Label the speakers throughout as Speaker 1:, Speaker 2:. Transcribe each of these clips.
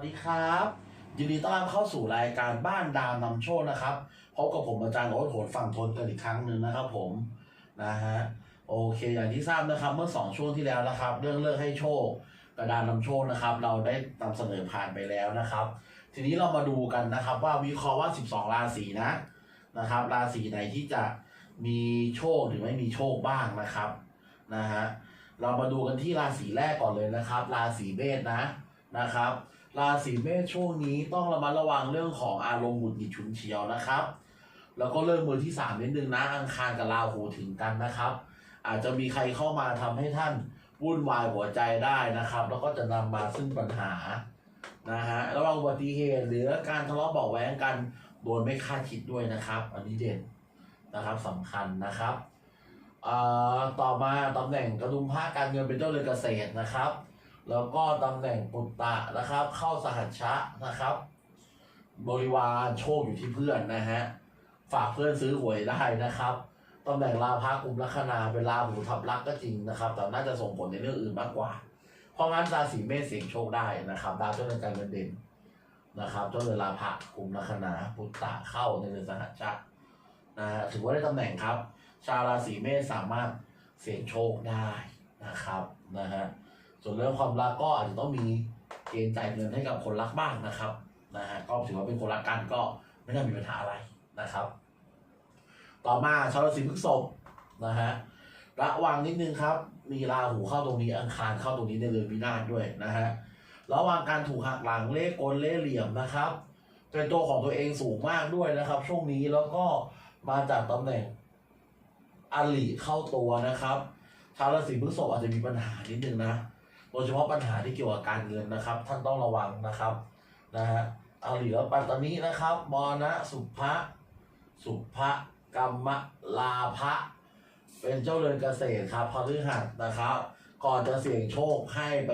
Speaker 1: สวัสดีครับ ยินดีต้อนรับเข้าสู่รายการบ้านดาวนำโชคนะครับพบกับผมอาจารย์โอ๊ตโหนฝั่งทนกันอีกครั้งหนึ่งนะครับผมนะฮะโอเคอย่างที่ทราบนะครับเมื่อสองช่วงที่แล้วนะครับ เรื่องเลิกให้โชคกระดานนำโชคนะครับ เราได้นำเสนอผ่านไปแล้วนะครับ ทีนี้เรามาดูกันนะครับ ว่าวิเคราะห์ว่า 12 ราศีนะนะครับ ราศีไหนที่จะมีโชคหรือไม่มีโชคบ้างนะครับนะฮะเรามาดูกันที่ราศีแรกก่อนเลยนะครับ ราศีเมษนะนะครับ ราศีเมษช่วงนี้ต้องระมัดระวังเรื่องของอารมณ์หงุดหงิดฉุนเฉียวนะครับ แล้วก็เรื่องมือที่สามนิดนึงนะอังคารกับราหูถึงกันนะครับ อาจจะมีใครเข้ามาทำให้ท่านวุ่นวายหัวใจได้นะครับ แล้วก็จะนำมาซึ่งปัญหานะฮะระวังอุบัติเหตุหรือการทะเลาะเบาะแว้งกันโดยไม่คาดคิดด้วยนะครับ อันนี้เด่นนะครับสำคัญนะครับอ่อต่อมาตำแหน่งกระดุมผ้าการเงินเป็นเจ้าเรือนเกษตรนะครับ แล้วก็ตำแหน่งปุตตะนะครับ เข้าสหัชชะนะครับ บริวารโชคอยู่ที่เพื่อนนะฮะฝากเพื่อนซื้อหวยได้นะครับตำแหน่งลาภะกุมลัคนาเป็นลาหูทับลักก็จริงนะครับ แต่น่าจะส่งผลในเรื่องอื่นมากกว่า เพราะงั้นราศีเมษเสี่ยงโชคได้นะครับดาวเจ้าเรือนการเงินเด่นนะครับเจ้าเรือนลาภะกุมลัคนาปุตตะเข้าในเรือนสหัชชะนะฮะถือว่าได้ตำแหน่งครับ ชาวราศีเมษสามารถเสี่ยงโชคได้นะครับนะฮะ ส่วนเรื่องความรักก็อาจจะต้องมีเกณฑ์จ่ายเงินให้กับคนรักบ้างนะครับนะฮะก็ถือว่าเป็นคนรักกันก็ไม่น่ามีปัญหาอะไรนะครับ ต่อมาชาวราศีพฤษภนะฮะระวังนิดนึงครับ มีราหูเข้าตรงนี้อังคารเข้าตรงนี้ในเรือนวินาศด้วยนะฮะระวังการถูกหักหลังเล่กลเล่เหลี่ยมนะครับเป็นตัวของตัวเองสูงมากด้วยนะครับ ช่วงนี้แล้วก็มาจากตำแหน่งอลิเข้าตัวนะครับชาวราศีพฤษภอาจจะมีปัญหานิดนึงนะ โดยเฉพาะปัญหาที่เกี่ยวกับการเงินนะครับ ท่านต้องระวังนะครับนะฮะเอาเหลือปัตตานีนะครับมรณะสุภะสุภะกรรมลาภะเป็นเจ้าเรือนเกษตรครับพฤหัสนะครับ ก่อนจะเสี่ยงโชคให้ไป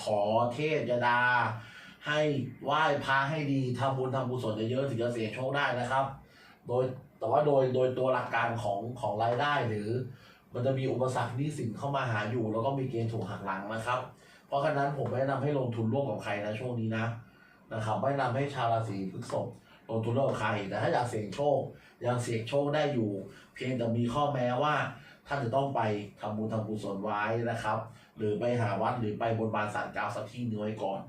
Speaker 1: ขอเทพยดา ให้ไหว้พระให้ดีทำบุญทำกุศลเยอะๆถึงจะเสี่ยงโชคได้นะครับ โดยแต่ว่าโดยโดยตัวหลักการของของรายได้หรือ มันจะมีอุปสรรคหนี้สินเข้ามาหาอยู่ แล้วก็มีเกณฑ์ถูกหักหลังนะครับ เพราะฉะนั้นผมไม่แนะนำให้ลงทุนร่วมกับใครนะช่วงนี้นะนะครับไม่แนะนำให้ชาวราศีพฤษภลงทุนร่วมกับใครแต่ถ้าอยากเสี่ยงโชคยังเสี่ยงโชคได้อยู่ เพียงแต่มีข้อแม้ว่าท่านจะต้องไปทำบุญทำกุศลไว้นะครับ หรือไปหาวัดหรือไปบนบานสารกล่าวสักที่หนึงไว้ก่อน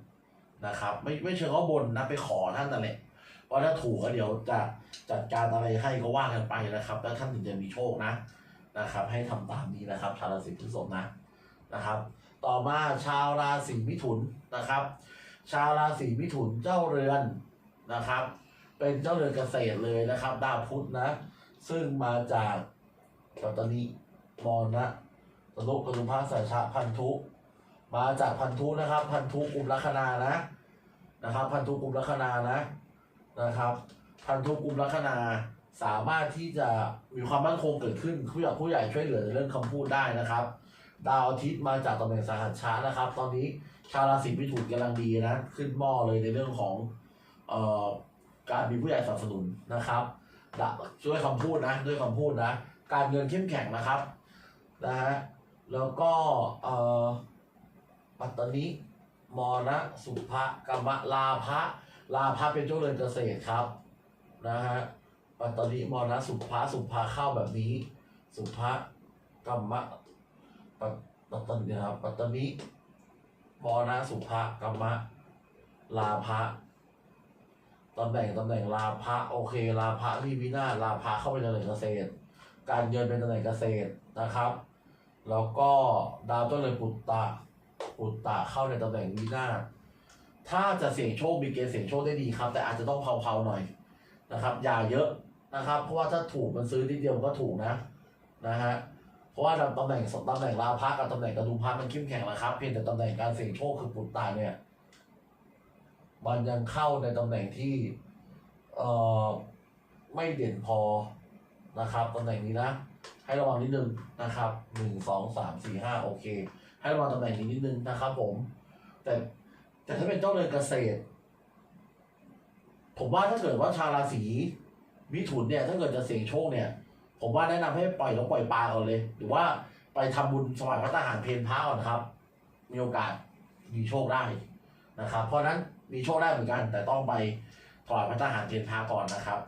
Speaker 1: นะครับ ไม่ไม่เชิงว่าบนนะไปขอท่านนั่นแหละเพราะถ้าถูกก็เดี๋ยวจะจัดการอะไรให้ก็ว่ากันไปนะครับ แล้วท่านถึงจะมีโชคนะ นะครับ ให้ทำตามนี้นะครับ ชาวราศีพฤษภนะนะครับ ต่อมาชาวราศีมิถุนนะครับ ชาวราศีมิถุนเจ้าเรือนนะครับ เป็นเจ้าเรือนเกษตรเลยนะครับ ดาวพุธนะ ซึ่งมาจากปัตตานีมรณะตนุกรุภาสาชาพันธุ มาจากพันธุนะครับ พันธุกลุ่มลัคนานะนะครับ พันธุกลุ่มลัคนานะนะครับ พันธุกลุ่มลัคนา สามารถที่จะมีความมั่นคงเกิดขึ้นผู้ใหญ่ผู้ใหญ่ช่วยเหลือในเรื่องคำพูดได้นะครับ ดาวอาทิตย์มาจากตำแหน่งสหัสช้านะครับ ตอนนี้ชาวราศีมิถุนกำลังดีนะ ขึ้นหม้อเลยในเรื่องของเอ่อการมีผู้ใหญ่สนับสนุนนะครับดะช่วยคำพูดนะด้วยคำพูดนะ การเงินเข้มแข็งนะครับนะฮะแล้วก็เอ่อปัตตานิมรณะสุภะกรรมะลาภะลาภะเป็นเจ้าเรือนเกษตรครับนะฮะ ปัตตานิมรณะสุภาสุภาเข้าแบบนี้ สุภากรรมะปัตตานีครับปัตตานิมรณะสุภากรรมะ ลาภะตำแหน่งตำแหน่งลาภะโอเค ลาภะนี่วินาศลาภะเข้าไปในตำแหน่งเกษตร การเงินเป็นตำแหน่งเกษตรนะครับ แล้วก็ดาวต้นเลยปุตตะปุตตะเข้าในตำแหน่งวินาศถ้าจะเสี่ยงโชคมีเกณฑ์เสี่ยงโชคได้ดีครับ แต่อาจจะต้องเผาๆหน่อยนะครับ อย่าเยอะ นะครับ เพราะว่าถ้าถูกมันซื้อทีเดียวมันก็ถูกนะนะฮะเพราะว่าตำแหน่งสตำแหน่งลาภะกับตำแหน่งกระดุมพระมันเข้มแข็งนะครับ เพียงแต่ตำแหน่งการเสี่ยงโชคคือปุตตาเนี่ยมันยังเข้าในตำแหน่งที่เอ่อไม่เด่นพอนะครับตำแหน่งนี้นะ ให้ระวังนิดนึงนะครับหนึ่งสองสามสี่ห้าโอเค ให้ระวังตำแหน่งนี้นิดนึงนะครับ ผม แต่แต่ถ้าเป็นเจ้าเรือนเกษตร ผมว่าถ้าเกิดว่าชาวราศี มิถุนเนี่ยถ้าเกิดจะเสี่ยงโชคเนี่ย ผมว่าแนะนำให้ปล่อยนกปล่อยปลาก่อนเลย หรือว่าไปทำบุญสมัยพระทหารเพลพระก่อนครับ มีโอกาสมีโชคได้นะครับ เพราะฉะนั้นมีโชคได้เหมือนกัน แต่ต้องไปถวายพระทหารเพนพาก่อนนะครับ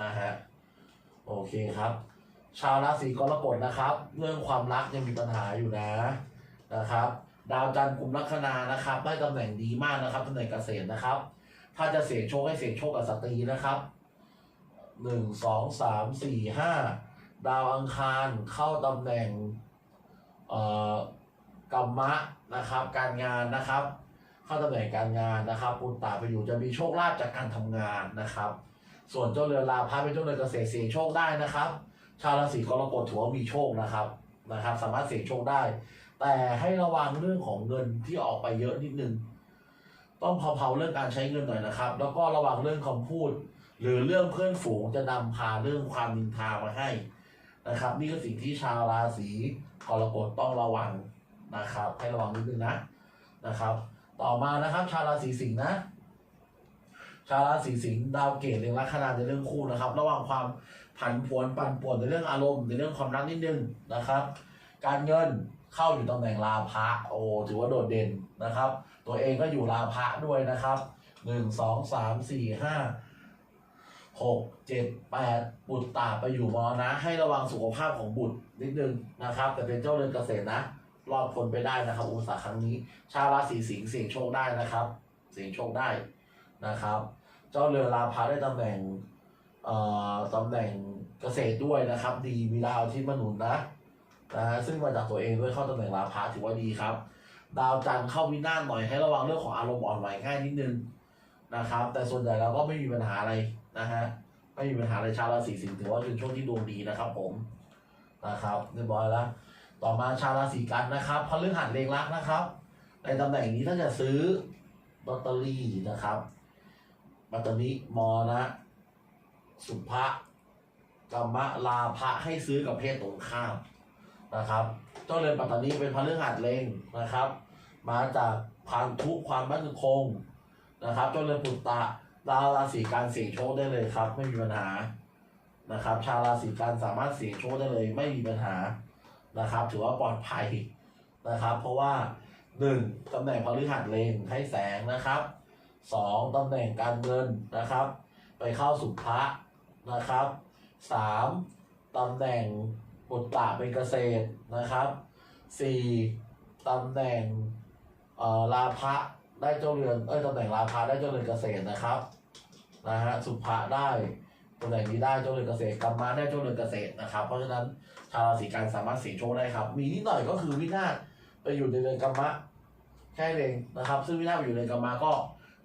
Speaker 1: นะฮะโอเคครับ ชาวราศีกรกฎนะครับ เรื่องความรักยังมีปัญหาอยู่นะนะครับ ดาวจันทร์กลุ่มลัคนานะครับ ได้ตำแหน่งดีมากนะครับตำแหน่งเกษตรนะครับ ถ้าจะเสี่ยงโชคให้เสี่ยงโชคกับสตรีนะครับ หนึ่งสองสามสี่ห้าดาวอังคารเข้าตำแหน่งเอ่อกรรมะนะครับ การงานนะครับ เข้าตำแหน่งการงานนะครับปุตตาไปอยู่จะมีโชคลาภจากการทำงานนะครับ ส่วนเจ้าเรือลาพาเป็นเจ้าเรือเกษตรเสี่ยงโชคได้นะครับ ชาวราศีกรกฎถือว่ามีโชคนะครับนะครับ สามารถเสี่ยงโชคได้ แต่ให้ระวังเรื่องของเงินที่ออกไปเยอะนิดนึงต้องเผาๆเรื่องการใช้เงินหน่อยนะครับ แล้วก็ระวังเรื่องคำพูด หรือเรื่องเพื่อนฝูงจะนำพาเรื่องความนินทามาให้นะครับ นี่คือสิ่งที่ชาวราศีกรกฎต้องระวังนะครับ ให้ระวังนิดนึงนะนะครับ ต่อมานะครับ ชาวราศีสิงห์นะชาวราศีสิงห์ดาวเกตเรื่องลัคนาในเรื่องคู่นะครับ ระหว่างความผันผวนปั่นป่วนในเรื่องอารมณ์ในเรื่องความรักนิดนึงนะครับ การเงินเข้าอยู่ตำแหน่งลาภะโอ้ถือว่าโดดเด่นนะครับ ตัวเองก็อยู่ลาภะด้วยนะครับหนึ่งสองสามสี่ห้า หกเจ็ดแปดบุตรตาไปอยู่มรณะให้ระวังสุขภาพของบุตรนิดนึงนะครับ แต่เป็นเจ้าเรือนเกษตรนะ รอดพ้นไปได้นะครับ อุปสรรคครั้งนี้ ชาวราศีสิงห์เสี่ยงโชคได้นะครับ เสี่ยงโชคได้นะครับ เจ้าเรือนลาภะได้ตำแหน่งเอ่อตำแหน่งเกษตรด้วยนะครับ ดีมีดาวที่มหนุนนะนะฮะซึ่งมาจากตัวเองด้วยเข้าตำแหน่งลาภะถือว่าดีครับ ดาวจันทร์เข้าวินาศหน่อยให้ระวังเรื่องของอารมณ์อ่อนไหวง่ายนิดนึงนะครับ แต่ส่วนใหญ่แล้วก็ไม่มีปัญหาอะไร นะฮะไม่มีปัญหาเลยชาวราศีสิงห์ถือว่าเป็นช่วงที่ดวงดีนะครับ ผมนะครับเรียบร้อยแล้วต่อมาชาวราศีกันนะครับพฤหัสเลงรักนะครับ ในตำแหน่งนี้ถ้าจะซื้อลอตเตอรี่นะครับปัตตานีมอนะ สุภะกรรมะลาภะให้ซื้อกับเพศตรงข้ามนะครับเจ้าเรือนปัตตานีเป็นพฤหัสเลงนะครับ มาจากพันธุความมั่นคงนะครับ เจ้าเรือนปุตตะ ดาวราศีการเสี่ยงโชคได้เลยครับ ไม่มีปัญหานะครับ ชาวราศีกันสามารถเสี่ยงโชคได้เลยไม่มีปัญหานะครับ ถือว่าปลอดภัยนะครับ เพราะว่าหนึ่งตำแหน่งพฤหัสเลงให้แสงนะครับสองตำแหน่งการเงินนะครับ ไปเข้าสุภะนะครับสามตำแหน่งปุตตะเป็นเกษตรนะครับสี่ตำแหน่งเอ่อลาภะ ได้เจ้าเรือนเอ้ยตำแหน่งลาภะได้เจ้าเรือนเกษตรนะครับนะฮะสุภะได้ตำแหน่งนี้ได้เจ้าเรือนเกษตรกรรมะได้เจ้าเรือนเกษตรนะครับ เพราะฉะนั้นชาวราศีกันสามารถเสี่ยงโชคได้ครับ มีนิดหน่อยก็คือวินาศไปอยู่ในเรือนกรรมะแค่เองนะครับ ซึ่งวินาศไปอยู่ในกรรมะก็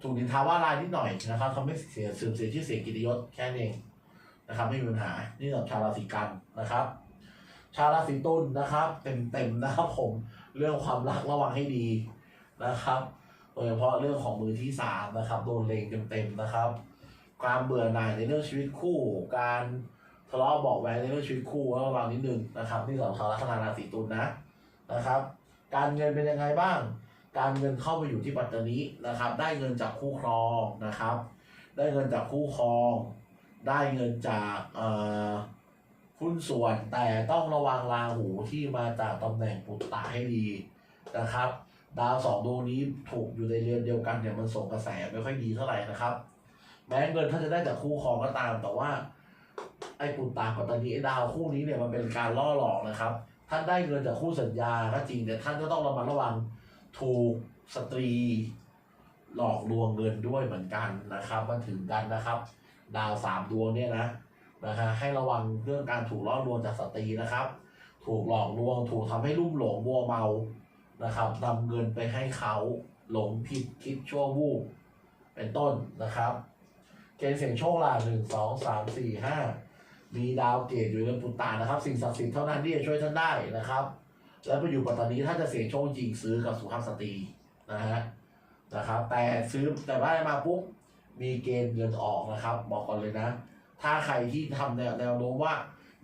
Speaker 1: ถูกนินทาว่าลายนิดหน่อยนะครับทำให้เสียเสื่อมเสียชื่อเสียงกิตยศแค่เองนะครับไม่มีปัญหานี่สำหรับชาวราศีกันนะครับ ชาวราศีตุลนะครับ เต็มเต็มๆนะครับผมเรื่องความรักระวังให้ดีนะครับ โดยเฉพาะเรื่องของมือที่สามนะครับโดนเลงเต็มเต็มๆนะครับ ความเบื่อหน่ายในเรื่องชีวิตคู่ การทะเลาะเบอกแว้งในเรื่องชีวิตคู่ระวังนิดนึงนะครับนี่สำหรับชาวลัคนาราศีตุลนะนะครับ การเงินเป็นยังไงบ้าง การเงินเข้าไปอยู่ที่ปัตตานีนะครับ ได้เงินจากคู่ครองนะครับ ได้เงินจากคู่ครอง ได้เงินจากเอ่อหุ้นส่วนแต่ต้องระวังราหูที่มาจากตำแหน่งปุตตะให้ดีนะครับ ดาวสองดวงนี้ถูกอยู่ในเรือนเดียวกันเนี่ยมันส่งกระแสไม่ค่อยดีเท่าไหร่นะครับ แม้เงินถ้าจะได้จากคู่ครองก็ตาม แต่ว่า ไอ้ปุตตะกับตานีไอ้ดาวคู่นี้เนี่ยมันเป็นการล่อหลอกนะครับท่านได้เงินจากคู่สัญญาก็จริงแต่ท่านก็ต้องระมัดระวังถูกสตรีหลอกลวงเงินด้วยเหมือนกันนะครับมันถึงกันนะครับ ดาวสามดวงเนี่ยนะนะฮะให้ระวังเรื่องการถูกล่อลวงจากสตรีนะครับ ถูกหลอกลวงถูกทำให้ลุ่มหลงมัวเมา นะครับนำเงินไปให้เขาหลงผิดคิดชั่ววูบเป็นต้นนะครับ เกณฑ์เสี่ยงโชคล่ะหนึ่งสองสามสี่ห้ามีดาวเกตอยู่ในปุตตานะครับ สิ่งศักดิ์สิทธิ์เท่านั้นที่จะช่วยท่านได้นะครับ แล้วไปอยู่ปัตตานีถ้าจะเสี่ยงโชคจริงซื้อกับสุภาพสตรีนะฮะนะครับ แต่ซื้อแต่ว่ามาปุ๊บมีเกณฑ์เงินออกนะครับ บอกก่อนเลยนะ ถ้าใครที่ทำแนวแนวโน้มว่า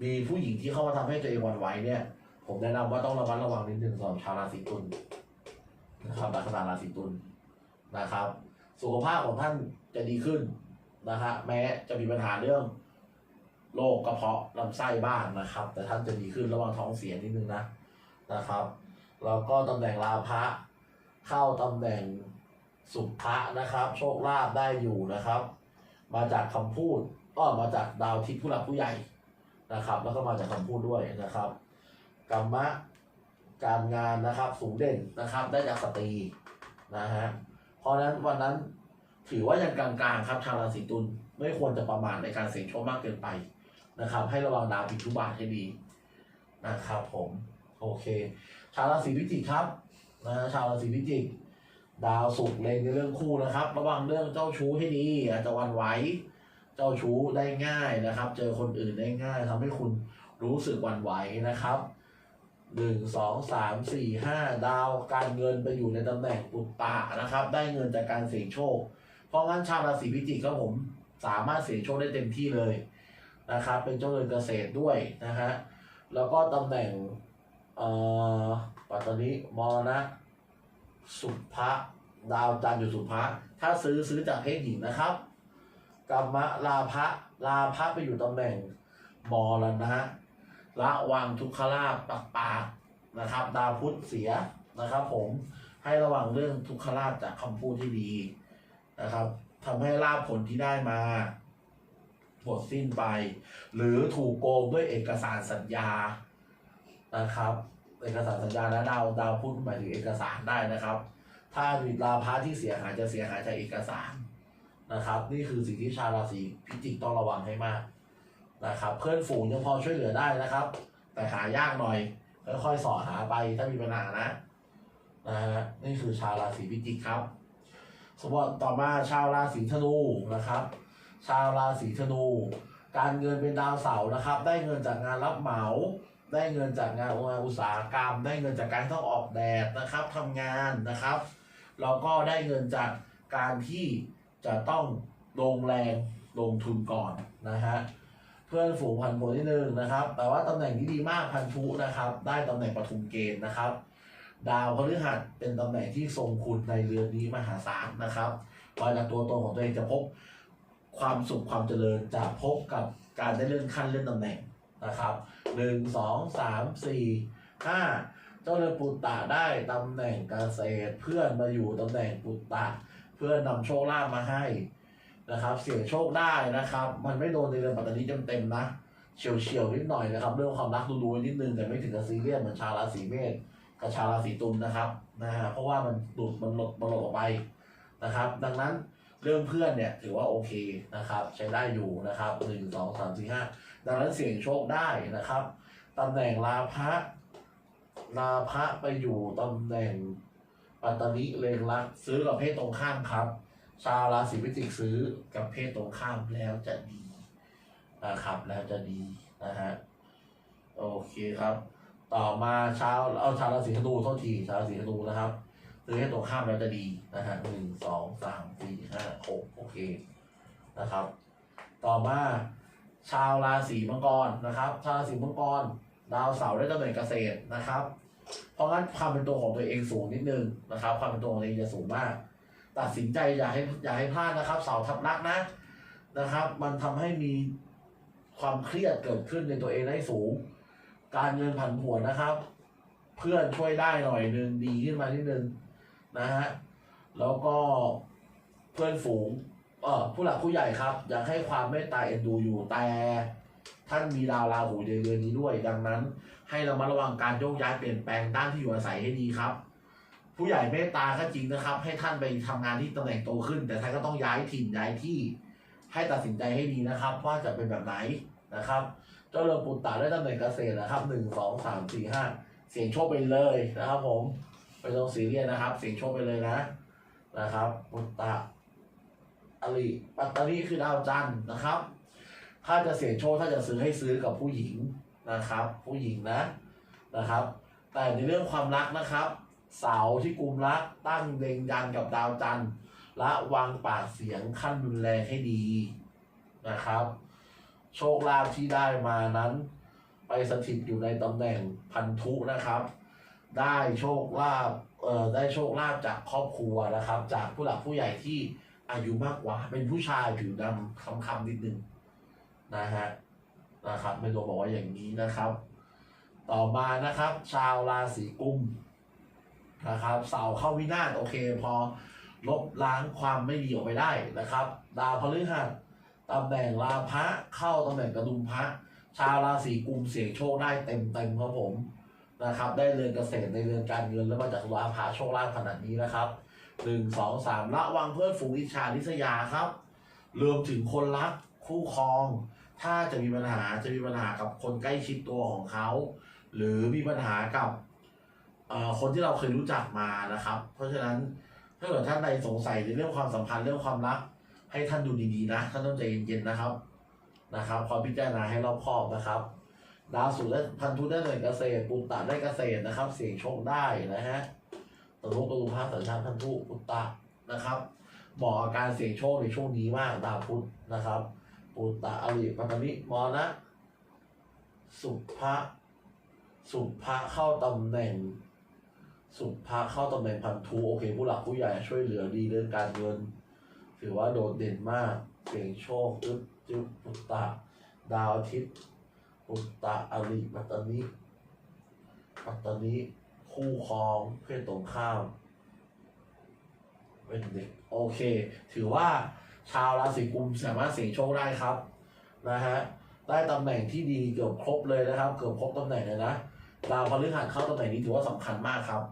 Speaker 1: มีผู้หญิงที่เข้ามาทำให้ตัวเองหวั่นไหวเนี่ย ผมแนะนำว่าต้องระมัดระวังนิดนึงสำหรับชาวราศีตุลนะครับลัคนาราศีตุลนะครับ สุขภาพของท่านจะดีขึ้นนะฮะแม้จะมีปัญหาเรื่องโรคกระเพาะลำไส้บ้างนะครับ แต่ท่านจะดีขึ้นระวังท้องเสียนิดนึงนะนะครับแล้วก็ตำแหน่งลาภะเข้าตำแหน่งสุภะนะครับ โชคลาภได้อยู่นะครับ มาจากคำพูดก็มาจากดาวทิศผู้หลักผู้ใหญ่นะครับ แล้วก็มาจากคำพูดด้วยนะครับ กรรมะการงานนะครับสูงเด่นนะครับได้จากสตรีนะฮะเพราะนั้นวันนั้นถือว่ายังกลางๆครับชาวราศีตุลไม่ควรจะประมาทในการเสี่ยงโชคมากเกินไปนะครับ ให้ระวังดาวผิดทุบาทให้ดีนะครับผมโอเค ชาวราศีพิจิกครับนะฮะชาวราศีพิจิกดาวสุกร์เล็งในเรื่องคู่นะครับ ระวังเรื่องเจ้าชู้ให้ดีอาจจะวันไหวเจ้าชู้ได้ง่ายนะครับ เจอคนอื่นได้ง่ายทำให้คุณรู้สึกวันไหวนะครับ หนึ่งสองสามสี่ห้าดาวการเงินไปอยู่ในตำแหน่งอุตตะนะครับ ได้เงินจากการเสี่ยงโชค เพราะงั้นชาวราศีพิจิกครับผมสามารถเสี่ยงโชคได้เต็มที่เลยนะครับ เป็นเจ้าเรือนเกษตรด้วยนะฮะแล้วก็ตำแหน่งเอ่อปัตตานีมรณะสุภะดาวจันทร์อยู่สุภะถ้าซื้อซื้อจากเพศหญิงนะครับกรรมะลาภะลาภะไปอยู่ตำแหน่งมรณะ ระวังทุกขลาภปักปากนะครับ ดาวพุธเสียนะครับผมให้ระวังเรื่องทุกขลาภจากคำพูดที่ดีนะครับทำให้ลาภผลที่ได้มาหมดสิ้นไป หรือถูกโกงด้วยเอกสารสัญญานะครับ เอกสารสัญญาและดาวดาวพูดหมายถึงเอกสารได้นะครับ ถ้ามีลาพาที่เสียหายจะเสียหายจากเอกสารนะครับ นี่คือสิ่งที่ชาวราศีพิจิกต้องระวังให้มาก นะครับ เพื่อนฝูงยังพอช่วยเหลือได้นะครับ แต่หายากหน่อยค่อยๆสอดหาไปถ้ามีปัญหานะนะฮะนี่คือชาวราศีพิจิกครับ สมมติต่อมาชาวราศีธนูนะครับ ชาวราศีธนู การเงินเป็นดาวเสาร์นะครับ ได้เงินจากงานรับเหมาได้เงินจากงานอุตสาหกรรม ได้เงินจากการต้องออกแดดนะครับทำงานนะครับแล้วก็ได้เงินจากการที่จะต้องลงแรงลงทุนก่อนนะฮะ พื่อนฝูงพันโบที่หนึ่งนะครับ แต่ว่าตำแหน่งที่ดีมากพันธุนะครับ ได้ตำแหน่งปฐุมเกณฑ์นะครับ ดาวพฤหัสเป็นตำแหน่งที่ทรงคุณในเรือนนี้มหาศาลนะครับมาจากตัวตนของตัวเองจะพบความสุขความเจริญจะพบกับการได้เลื่อนขั้นเลื่อนตำแหน่งนะครับหนึ่งสองสามสี่ห้าเจ้าเรือนปุตตะได้ตำแหน่งเกษตรเพื่อนมาอยู่ตำแหน่งปุตตะ เพื่อนนำโชคลาภมาให้ นะครับ เสี่ยงโชคได้นะครับ มันไม่โดนในเรื่อนปัตตานีเต็มๆนะเฉียวเฉียวนิดหน่อยนะครับ เรื่องความรักดูๆนิดนึงแต่ไม่ถึงกับซีเรียสเหมือนชาวราศีเมษกับชาวราศีตุลนะครับนะฮะเพราะว่ามันหลุดมันหลดมันหลดออกไปนะครับ ดังนั้นเรื่องเพื่อนเนี่ยถือว่าโอเคนะครับ ใช้ได้อยู่นะครับหนึ่งสองสามสี่ห้าดังนั้นเสี่ยงโชคได้นะครับตำแหน่งลาภะลาภะไปอยู่ตำแหน่งปัตตานิเลงรักซื้อกับเพศตรงข้ามครับ ชาวราศีพิจิกซื้อกับเพศตรงข้ามแล้วจะดีนะครับแล้วจะดีนะฮะโอเคครับ ต่อมาชาวเอาชาวราศีธนูโทษทีชาวราศีธนูนะครับซื้อให้ตรงข้ามแล้วจะดีนะฮะหนึ่งสองสามสี่ห้าหกโอเคนะครับ ต่อมาชาวราศีมังกรนะครับ ชาวราศีมังกรดาวเสาร์ได้ตำแหน่งเกษตรนะครับ เพราะงั้นความเป็นตัวของตัวเองสูงนิดนึงนะครับ ความเป็นตัวของตัวเองจะสูงมาก ตัดสินใจอย่าให้อย่าให้พลาดนะครับ เสาทับลักนะนะครับ มันทำให้มีความเครียดเกิดขึ้นในตัวเองได้สูง การเงินผันผวนนะครับ เพื่อนช่วยได้หน่อยนึงดีขึ้นมานิดนึงนะฮะแล้วก็เพื่อนฝูงเออผู้หลักผู้ใหญ่ครับ อยากให้ความเมตตาเอ็นดูอยู่แต่ท่านมีดาวราหูในเรือนนี้ด้วย ดังนั้น ให้เรามาระวังการโยกย้ายเปลี่ยนแปลงด้านที่อยู่อาศัยให้ดีครับ ผู้ใหญ่เมตตาก็จริงนะครับ ให้ท่านไปทำงานที่ตำแหน่งโตขึ้น แต่ท่านก็ต้องย้ายถิ่นย้ายที่ให้ตัดสินใจให้ดีนะครับ ว่าจะเป็นแบบไหนนะครับ เจ้าเรืองปุตตะได้ตำแหน่งเกษตรนะครับหนึ่งสองสามสี่ห้าเสียงโชคไปเลยนะครับ ผมไปลงสีเรียสนะครับ เสียงโชคไปเลยนะนะครับปุตตะอริปัตตานีคือดาวจันทร์นะครับ ถ้าจะเสี่ยงโชคถ้าจะซื้อให้ซื้อกับผู้หญิงนะครับ ผู้หญิงนะนะครับ แต่ในเรื่องความรักนะครับ เสาที่กุมรักตั้งเลงยันกับดาวจันทร์ละวางปากเสียงขั้นรุนแรงให้ดีนะครับ โชคลาภที่ได้มานั้น ไปสถิตอยู่ในตำแหน่งพันธุนะครับ ได้โชคลาภเอ่อได้โชคลาภจากครอบครัวนะครับ จากผู้หลักผู้ใหญ่ที่อายุมากกว่า เป็นผู้ชายผิวดำคำๆนิดนึงนะฮะนะครับไม่รู้บอกว่าอย่างนี้นะครับ ต่อมานะครับ ชาวราศีกุม นะครับ เสาเข้าวินาศโอเค พอลบล้างความไม่ดีออกไปได้นะครับ ดาวพฤหัสตำแหน่งราพะเข้าตำแหน่งกระดุมพระชาวราศีกุมเสี่ยงโชคได้เต็มเต็มครับผมนะครับ ได้เรือนเกษตรในเรือนการเงินแล้วมาจากราพะโชคลาภขนาดนี้นะครับหนึ่งสองสามระวังเพื่อนฝูงอิจฉาริษยาครับรวมถึงคนรักคู่ครอง ถ้าจะมีปัญหาจะมีปัญหากับคนใกล้ชิดตัวของเขา หรือมีปัญหากับ คนที่เราเคยรู้จักมานะครับ เพราะฉะนั้นถ้าเกิดท่านใดสงสัยในเรื่องความสัมพันธ์เรื่องความรัก ให้ท่านดูดีๆนะท่านต้องใจเย็นๆนะครับนะครับคอยพิจารณาให้รอบคอบนะครับดาวสุดและพันธุได้เลยเกษตรปุตตะได้เกษตรนะครับ เสี่ยงโชคได้นะฮะตรุตรุภาสัญชาติพันธุปุตตะนะครับเหมาะกับการเสี่ยงโชคในช่วงนี้มากดาวพุธนะครับ ปุตตะอริปัตตนิมรณะสุภะสุภะเข้าตำแหน่ง สุภะเข้าตำแหน่งพันธุโอเค ผู้หลักผู้ใหญ่ช่วยเหลือดีเรื่องการเงิน ถือว่าโดดเด่นมากเสี่ยงโชคจึ๊บจึ๊บปุตตะ ดาวอาทิตย์ปุตตะอริปัตตนิปัตตนิคู่ครองเพศตรงข้ามเป็นเด็กโอเค ถือว่าชาวราศีกุมสามารถเสี่ยงโชคได้ครับนะฮะได้ตำแหน่งที่ดีเกือบครบเลยนะครับ เกือบครบตำแหน่งเลยนะดาวพฤหัสเข้าตำแหน่งนี้ถือว่าสำคัญมากครับ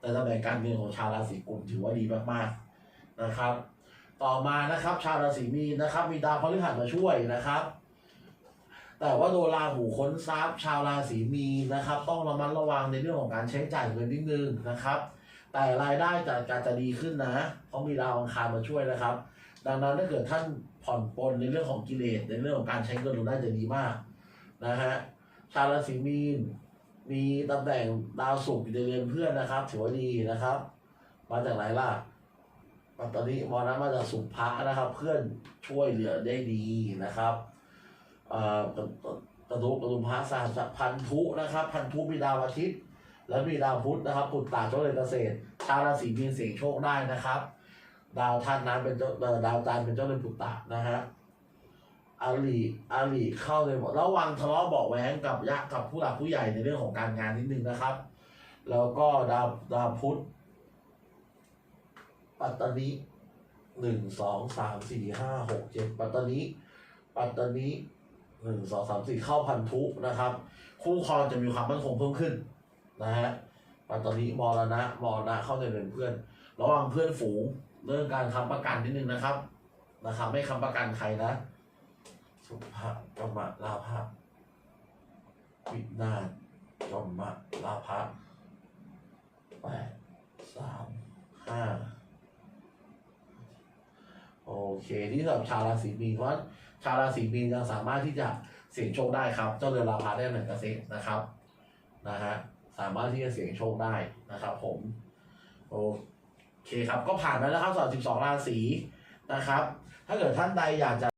Speaker 1: แต่ตำแหน่งการเงินของชาวราศีกุมถือว่าดีมากๆนะครับ ต่อมานะครับ ชาวราศีมีนนะครับ มีดาวพฤหัสมาช่วยนะครับ แต่ว่าโดนราหูค้นทรัพย์ชาวราศีมีนนะครับ ต้องระมัดระวังในเรื่องของการใช้จ่ายเงินนิดนึงนะครับ แต่รายได้จะการจะดีขึ้นนะเพราะมีดาวอังคารมาช่วยนะครับ ดังนั้นถ้าเกิดท่านผ่อนปลนในเรื่องของกิเลสในเรื่องของการใช้เงินน่าจะดีมากนะฮะชาวราศีมีน มีตำแหน่งดาวศุกร์อยู่ในเรือนเพื่อนนะครับถือว่าดีนะครับ มาจากไหนล่ะปัตตานีมอนะมาจากสุภะนะครับ เพื่อนช่วยเหลือได้ดีนะครับเอ่อกระดุกกระดุมพระสหัสพันธุนะครับ พันธุมีดาวอาทิตย์ และมีดาวพุธนะครับปุตตาเจ้าเลยเกษตรชาวราศีมีนเสียงโชคได้นะครับ ดาวท่านนั้นเป็นเจ้าดาวจันทร์เป็นเจ้าเลยปุตตะนะฮะ อาลีอาลีเข้าเลยบอกระวังทะเลาะเบาะแว้งกับยักษ์กับผู้หลักผู้ใหญ่ในเรื่องของการงานนิดนึงนะครับ แล้วก็ดาวดาวพุธปัตตานีหนึ่งสองสามสี่ห้าหกเจ็ดปัตตานีปัตตานีหนึ่งสองสามสี่เข้าพันธุนะครับ คู่ครองจะมีความมั่นคงเพิ่มขึ้นนะฮะปัตตานีมรณะมรณะเข้าในเรือนเพื่อน ระวังเพื่อนฝูงเรื่องการค้ำประกันนิดนึงนะครับนะครับ ไม่ค้ำประกันใครนะ สุภาพกมะลาภะวินาศกมะลาภะแปดสามห้าโอเคนี่สำหรับชาวราศีมีนเพราะชาวราศีมีนยังสามารถที่จะเสี่ยงโชคได้ครับ เจ้าเรือนลาภะได้หนึ่งเกษตรนะครับนะฮะสามารถที่จะเสี่ยงโชคได้นะครับ ผมโอเคครับก็ผ่านไปแล้วครับสำหรับ12 ราศีนะครับ ถ้าเกิดท่านใดอยากจะ